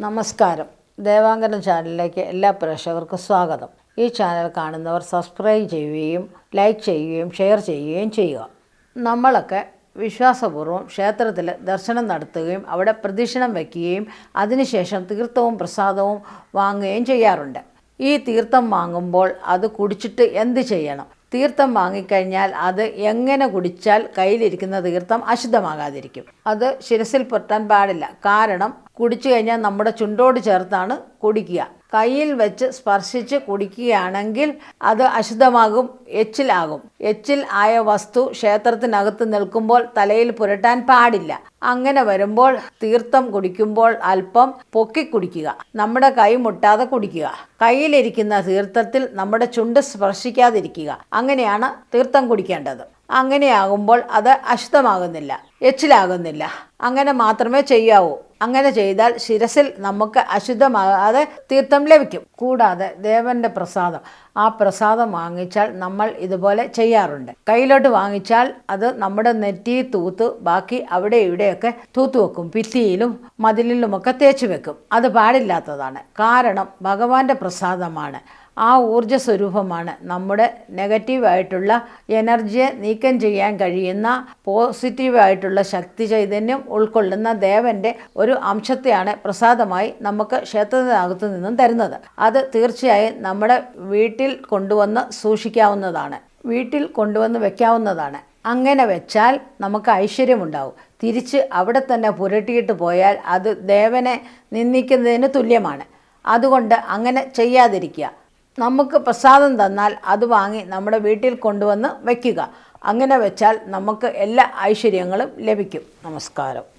നമസ്കാരം. ദേവാങ്കരം ചാനലിലേക്ക് എല്ലാ പ്രേക്ഷകർക്കും സ്വാഗതം. ഈ ചാനൽ കാണുന്നവർ സബ്സ്ക്രൈബ് ചെയ്യുകയും ലൈക്ക് ചെയ്യുകയും ഷെയർ ചെയ്യുകയും ചെയ്യുക. നമ്മളൊക്കെ വിശ്വാസപൂർവം ക്ഷേത്രത്തിൽ ദർശനം നടത്തുകയും അവിടെ പ്രദക്ഷിണം വയ്ക്കുകയും അതിനുശേഷം തീർത്ഥവും പ്രസാദവും വാങ്ങുകയും ചെയ്യാറുണ്ട്. ഈ തീർത്ഥം വാങ്ങുമ്പോൾ അത് കുടിച്ചിട്ട് എന്ത് ചെയ്യണം? തീർത്ഥം വാങ്ങിക്കഴിഞ്ഞാൽ അത് എങ്ങനെ കുടിച്ചാൽ കയ്യിലിരിക്കുന്ന തീർത്ഥം അശുദ്ധമാകാതിരിക്കും. അത് ശിരസിൽ പൊട്ടാൻ പാടില്ല. കാരണം കുടിച്ചു കഴിഞ്ഞാൽ നമ്മുടെ ചുണ്ടോട് ചേർത്താണ് കുടിക്കുക. കയ്യിൽ വെച്ച് സ്പർശിച്ച് കുടിക്കുകയാണെങ്കിൽ അത് അശുദ്ധമാകും എച്ചിലാകും. എച്ചിൽ ആയ വസ്തു ക്ഷേത്രത്തിനകത്ത് നിൽക്കുമ്പോൾ തലയിൽ പുരട്ടാൻ പാടില്ല. അങ്ങനെ വരുമ്പോൾ തീർത്ഥം കുടിക്കുമ്പോൾ അല്പം പൊക്കി കുടിക്കുക. നമ്മുടെ കൈ മുട്ടാതെ കുടിക്കുക. കയ്യിലിരിക്കുന്ന തീർത്ഥത്തിൽ നമ്മുടെ ചുണ്ട് സ്പർശിക്കാതിരിക്കുക. അങ്ങനെയാണ് തീർത്ഥം കുടിക്കേണ്ടത്. അങ്ങനെയാകുമ്പോൾ അത് അശുദ്ധമാകുന്നില്ല എച്ചിലാകുന്നില്ല. അങ്ങനെ മാത്രമേ ചെയ്യാവൂ. അങ്ങനെ ചെയ്താൽ ശിരസിൽ നമുക്ക് അശുദ്ധമാകാതെ തീർത്ഥം ലഭിക്കും. കൂടാതെ ദേവന്റെ പ്രസാദം. ആ പ്രസാദം വാങ്ങിച്ചാൽ നമ്മൾ ഇതുപോലെ ചെയ്യാറുണ്ട്. കയ്യിലോട്ട് വാങ്ങിച്ചാൽ അത് നമ്മുടെ നെറ്റി തൂത്ത് ബാക്കി അവിടെ ഇവിടെയൊക്കെ തൂത്തു വെക്കും. ഭിത്തിയിലും മതിലിലുമൊക്കെ തേച്ച് വെക്കും. അത് പാടില്ലാത്തതാണ്. കാരണം ഭഗവാന്റെ പ്രസാദമാണ്. ആ ഊർജ സ്വരൂപമാണ് നമ്മുടെ നെഗറ്റീവായിട്ടുള്ള എനർജിയെ നീക്കം ചെയ്യാൻ കഴിയുന്ന പോസിറ്റീവായിട്ടുള്ള ശക്തി ചൈതന്യം ഉൾക്കൊള്ളുന്ന ദേവന്റെ ഒരു അംശത്തെയാണ് പ്രസാദമായി നമുക്ക് ക്ഷേത്രത്തിനകത്തു നിന്നും തരുന്നത്. അത് തീർച്ചയായും നമ്മുടെ വീട്ടിൽ കൊണ്ടുവന്ന് സൂക്ഷിക്കാവുന്നതാണ്. വീട്ടിൽ കൊണ്ടുവന്ന് വെക്കാവുന്നതാണ്. അങ്ങനെ വെച്ചാൽ നമുക്ക് ഐശ്വര്യമുണ്ടാവും. തിരിച്ച് അവിടെ തന്നെ പുരട്ടിയിട്ട് പോയാൽ അത് ദേവനെ നിന്ദിക്കുന്നതിന് തുല്യമാണ്. അതുകൊണ്ട് അങ്ങനെ ചെയ്യാതിരിക്കുക. നമുക്ക് പ്രസാദം തന്നാൽ അത് വാങ്ങി നമ്മുടെ വീട്ടിൽ കൊണ്ടുവന്ന് വയ്ക്കുക. അങ്ങനെ വെച്ചാൽ നമുക്ക് എല്ലാ ഐശ്വര്യങ്ങളും ലഭിക്കും. നമസ്കാരം.